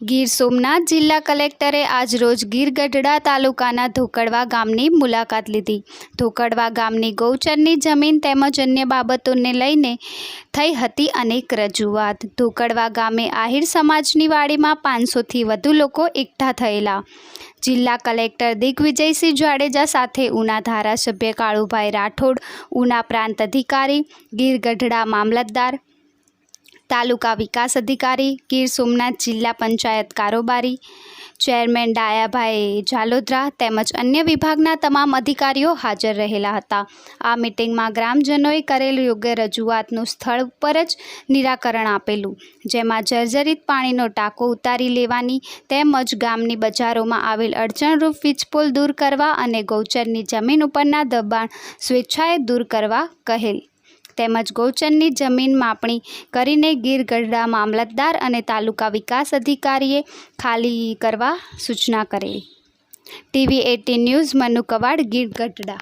ગીર સોમનાથ જિલ્લા કલેક્ટરે આજરોજ ગીર ગઢડા તાલુકાના ધોકડવા ગામની મુલાકાત લીધી. ધોકડવા ગામની ગૌચરની જમીન તેમજ અન્ય બાબતોને લઈને થઈ હતી અનેક રજૂઆત. ધોકડવા ગામે આહિર સમાજની વાડીમાં પાંચસોથી વધુ લોકો એકઠા થયેલા. જિલ્લા કલેક્ટર દિગ્વિજયસિંહ જાડેજા સાથે ઉના ધારાસભ્ય કાળુભાઈ રાઠોડ, ઉના પ્રાંત અધિકારી ગીર ગઢડા મામલતદાર તાલુકા વિકાસ અધિકારી, ગીર સોમનાથ જિલ્લા પંચાયત કારોબારી, ચેરમેન ડાયાભાઈ ઝાલોદરા તેમજ અન્ય વિભાગના તમામ અધિકારીઓ હાજર રહેલા હતા. આ મિટિંગમાં ગ્રામજનોએ કરેલ યોગ્ય રજૂઆતનું સ્થળ ઉપર જ નિરાકરણ આપેલું, જેમાં જર્જરિત પાણીનો ટાંકો ઉતારી લેવાની તેમજ ગામની બજારોમાં આવેલ અડચણરૂપ વીજપોલ દૂર કરવા અને ગૌચરની જમીન ઉપરના દબાણ સ્વેચ્છાએ દૂર કરવા કહેલ. તેમજ ગૌચરની જમીન માપણી કરીને ગીર ગઢડા મામલતદાર અને તાલુકા વિકાસ અધિકારીએ ખાલી કરવા સૂચના કરી. TV eighteen news Manu Kavad, Gir Gadhada.